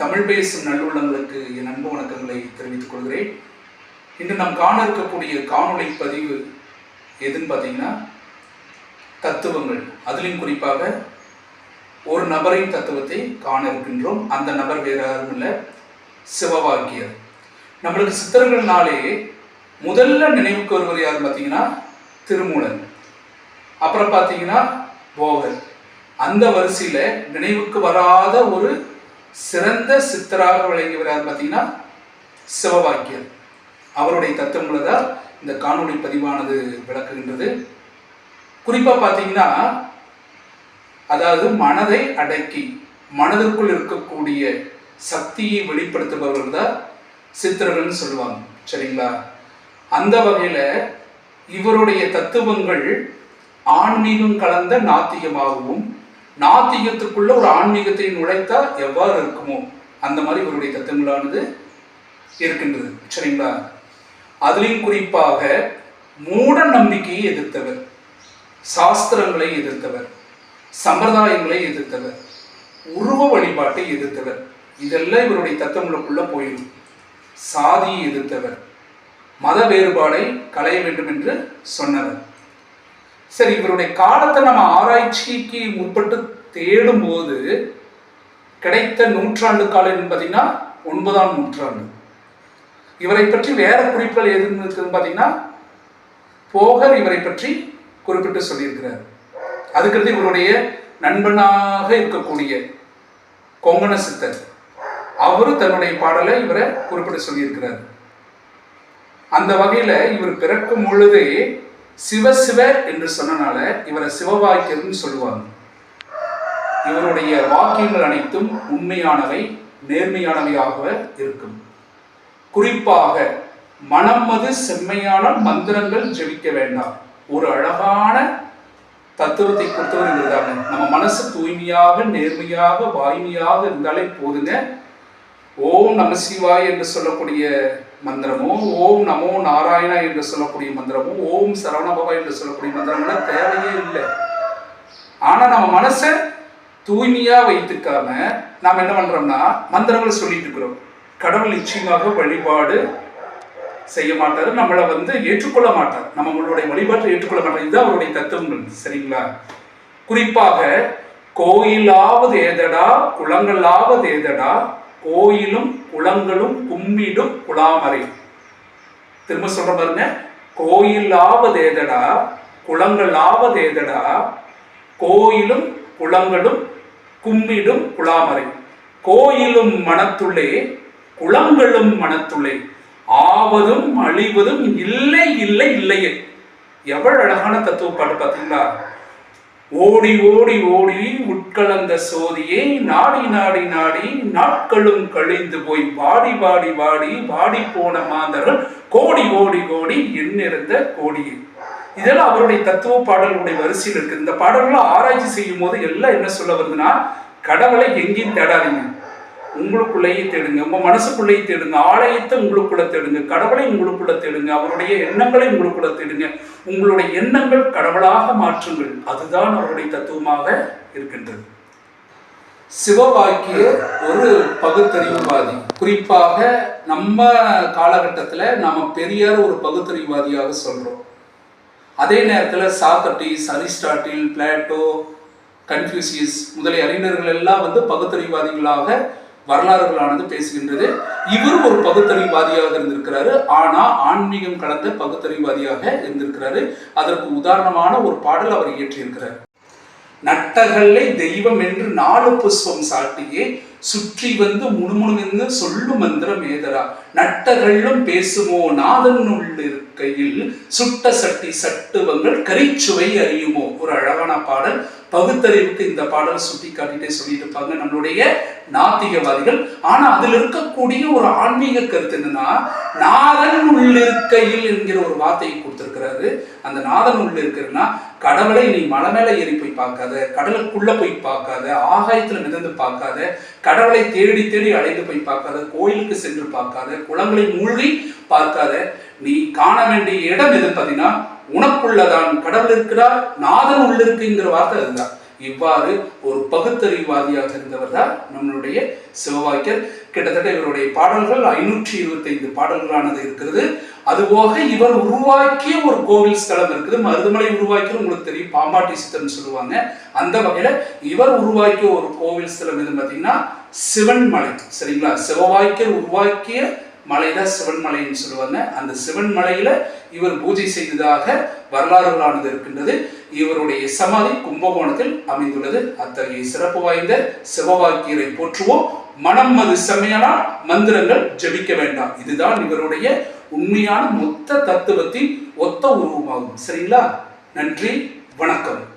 தமிழ் பேசும் நல்லுள்ளங்களுக்கு என் அன்பு வணக்கங்களை தெரிவித்துக் கொள்கிறேன். இன்று நாம் காண இருக்கக்கூடிய காணொளி பதிவு எதுன்னு பார்த்தீங்கன்னா தத்துவங்கள். அதிலும் குறிப்பாக ஒரு நபரின் தத்துவத்தை காண இருக்கின்றோம். அந்த நபர் வேறு யாரும் இல்லை சிவவாக்கியர். நம்மளுக்கு சித்தர்கள்னாலே முதல்ல நினைவுக்கு வருவது யார் பார்த்தீங்கன்னா திருமூலன் அப்புறம் பார்த்தீங்கன்னா போகர். அந்த வரிசையில் நினைவுக்கு வராத ஒரு சிறந்த சித்தராக விளங்குகிறார் பார்த்தீங்கன்னா சிவவாக்கியர் அவருடைய தத்துவங்களை தான் இந்த காணொளி பதிவானது விளக்குகின்றது. குறிப்பாக பார்த்தீங்கன்னா அதாவது மனதை அடக்கி மனதிற்குள் இருக்கக்கூடிய சக்தியை வெளிப்படுத்துபவர்கள் தான் சித்தர்கள்னு சொல்லுவாங்க. சரிங்களா? அந்த வகையில் இவருடைய தத்துவங்கள் ஆன்மீகம் கலந்த நாத்திகமாகவும் நாத்திகத்துக்குள்ள ஒரு ஆன்மீகத்தை நுழைத்தால் எவ்வாறு இருக்குமோ அந்த மாதிரி இவருடைய தத்துவங்களானது இருக்கின்றது. சரிங்களா? அதுலேயும் குறிப்பாக மூட நம்பிக்கையை எதிர்த்தவர் சாஸ்திரங்களை எதிர்த்தவர் சம்பிரதாயங்களை எதிர்த்தவர் உருவ வழிபாட்டை எதிர்த்தவர். இதெல்லாம் இவருடைய தத்துவங்களுக்குள்ள போயிடும். சாதியை எதிர்த்தவர் மத வேறுபாடை களைய வேண்டும் என்று சொன்னவர். சரி இவருடைய காலத்தை நம்ம ஆராய்ச்சிக்கு முற்பட்டு தேடும்போது கிடைத்த நூற்றாண்டு காலம் பார்த்தீங்கன்னா ஒன்பதாம் நூற்றாண்டு. இவரை பற்றி வேற குறிப்புகள் எதுன்னு இருக்குதுன்னு பார்த்தீங்கன்னா போகர் இவரை பற்றி குறிப்பிட்டு சொல்லியிருக்கிறார். அதுக்கடுத்து இவருடைய நண்பனாக இருக்கக்கூடிய கொங்கண சித்தர் அவரு தன்னுடைய பாடலை இவரை குறிப்பிட்டு சொல்லியிருக்கிறார். அந்த வகையில் இவர் பிறக்கும் பொழுதே சிவ சிவ என்று சொன்னனால இவரை சிவவாக்கியர்னு சொல்லுவாங்க. இவருடைய வாக்கியங்கள் அனைத்தும் உண்மையானவை நேர்மையானவையாக இருக்கும். குறிப்பாக மனமது செம்மையான மந்திரங்கள் ஜெபிக்க வேண்டாம். ஒரு அழகான தத்துவத்தை கொடுத்தவர் இருந்தாங்க நம்ம மனசு தூய்மையாக நேர்மையாக வாய்மையாக இருந்தாலே போதுங்க. ஓம் நம சிவாய் என்று சொல்லக்கூடிய மந்திரமும் ஓம் நமோ நாராயணா என்று சொல்லக்கூடிய மந்திரமும் ஓம் சரவணபவா என்று சொல்லக்கூடிய மந்திரங்கள்லாம் தேவையே இல்லை. ஆனால் நம்ம மனசை தூய்மையாக வைத்துக்காம நாம் என்ன பண்றோம்னா மந்திரங்கள் சொல்லிட்டு இருக்கிறோம். கடவுள் நிச்சயமாக வழிபாடு செய்ய மாட்டார் நம்மளை வந்து ஏற்றுக்கொள்ள மாட்டார். நம்மளுடைய வழிபாட்டை ஏற்றுக்கொள்ள மாட்டார். இதுதான் அவருடைய தத்துவங்கள் சரிங்களா? குறிப்பாக கோயிலாவது ஏதடா குளங்களாவது ஏதடா கோயிலும் குளங்களும் கும்மிடும் குளாமரை திரும்ப சொல்ற பாருங்க. கோயிலாவது ஏதடா குளங்களாவது ஏதடா கோயிலும் குளங்களும் கும்மிடும் குளாமரை கோயிலும் மனத்துள்ளே குளங்களும் மனத்துள்ளே. ஆவதும் அழிவதும் இல்லை இல்லை இல்லையே. எவ்வளவு அழகான தத்துவ பாட்டு பார்த்தீங்களா? ஓடி ஓடி ஓடி உட்கலந்த சோதியை நாடி நாடி நாடி நாட்களும் கழிந்து போய் வாடி வாடி வாடி வாடி போன மாந்தர்கள் கோடி ஓடி கோடி எண்ணிருந்த கோடியே. இதெல்லாம் அவருடைய தத்துவ பாடல்களுடைய வரிசையில் இருக்கு. இந்த பாடல்களை ஆராய்ச்சி செய்யும் போது எல்லாம் என்ன சொல்ல வருதுன்னா கடவுளை எங்கேயும் தேடாதீங்க. உங்களுக்குள்ளேயே தேடுங்க. உங்க மனசுக்குள்ளேயே தேடுங்க. ஆலயத்தை உங்களுக்குள்ள தேடுங்க. கடவுளை உங்களுக்குள்ள தேடுங்க. அவருடைய எண்ணங்களை உங்களுக்குள்ள தேடுங்க. உங்களுடைய எண்ணங்கள் கடவுளாக மாற்றுங்கள். அதுதான் அவருடைய தத்துவமாக இருக்கின்றது. சிவவாக்கிய ஒரு பகுத்தறிவுவாதி. குறிப்பாக நம்ம காலகட்டத்தில் நாம் பெரியார் ஒரு பகுத்தறிவுவாதியாக சொல்கிறோம் அதே நேரத்தில் சாக்ரட்டிஸ் அரிஸ்டாட்டில் பிளாட்டோ கன்ஃபியூசியஸ் முதலிய அறிஞர்கள் எல்லாம் வந்து பகுத்தறிவாதிகளாக வரலாறுகளானது பேசுகின்றது. இவர் ஒரு பகுத்தறிவாதியாக இருந்திருக்கிறாரு. ஆனா ஆன்மீகம் கலந்த பகுத்தறிவாதியாக இருந்திருக்கிறாரு. அதற்கு உதாரணமான ஒரு பாடல் அவர் இயற்றியிருக்கிறார். நட்டகல்லை தெய்வம் என்று நாலு புஷ்பம் சாட்டியே சுற்றி வந்து முணுமுணுவென்று சொல்லும் மந்திரம் ஏதரா? நட்டகள்ளும் பேசுமோ நாதன் உள்ளிருக்கையில் சுட்ட சட்டி சட்டுவங்கள் கரிச்சுவை அறியுமோ? ஒரு அழகான பாடல். பகுத்தறிவுக்கு இந்த பாடலை சுட்டி காட்டிட்டே சொல்லிட்டு இருப்பாங்க நம்மளுடைய நாத்திகவாதிகள். ஆனா அதுல இருக்கக்கூடிய ஒரு ஆன்மீக கருத்து என்னன்னா நாதன் உள்ளிருக்கையில் என்கிற ஒரு வார்த்தையை கொடுத்திருக்கிறாரு. அந்த நாதன் உள்ள இருக்கிறன்னா கடவுளை நீ மலை மேல ஏறி போய் பார்க்காத கடலுக்குள்ள போய் பார்க்காத ஆகாயத்துல மிதந்து பார்க்காத கடவுளை தேடி தேடி அழைத்து போய் பார்க்காத கோயிலுக்கு சென்று பார்க்காத குளங்களை மூழ்கி பார்க்காத நீ காண வேண்டிய இடம் எது பார்த்தீங்கன்னா உனக்குள்ளதான் கடவுள் இருக்கிறார் நாதன் உள்ளிருக்குங்கிற வார்த்தை அதுதான். இவ்வாறு ஒரு பகுத்தறிவாதியாக இருந்தவர் தான் நம்மளுடைய சிவவாக்கியர் கிட்டத்தட்ட இவருடைய பாடல்கள் ஐநூற்றி இருபத்தைந்து பாடல்களானது இருக்கிறது. அதுபோக இவர் உருவாக்கிய ஒரு கோவில் ஸ்தலம் இருக்குது. மருதுமலை உருவாக்கி உங்களுக்கு தெரியும். பாம்பாட்டி சித்தர்னு சொல்லுவாங்க. அந்த வகையில இவர் உருவாக்கிய ஒரு கோவில் ஸ்தலம் எதுன்னு பார்த்தீங்கன்னா சிவன்மலை. சரிங்களா? சிவவாக்கியர் உருவாக்கிய மலைதான் சிவன்மலைன்னு சொல்லுவாங்க. அந்த சிவன்மலையில இவர் பூஜை செய்ததாக வரலாறுகளானது இருக்கின்றது. இவருடைய சமாதி கும்பகோணத்தில் அமைந்துள்ளது. அத்தகைய சிறப்பு வாய்ந்த சிவவாக்கியரை போற்றுவோம். மனம் அது செம்மையான மந்திரங்கள் ஜெபிக்க வேண்டாம். இதுதான் இவருடைய உண்மையான மொத்த தத்துவத்தின் ஒத்த உருவமாகும். சரிங்களா? நன்றி. வணக்கம்.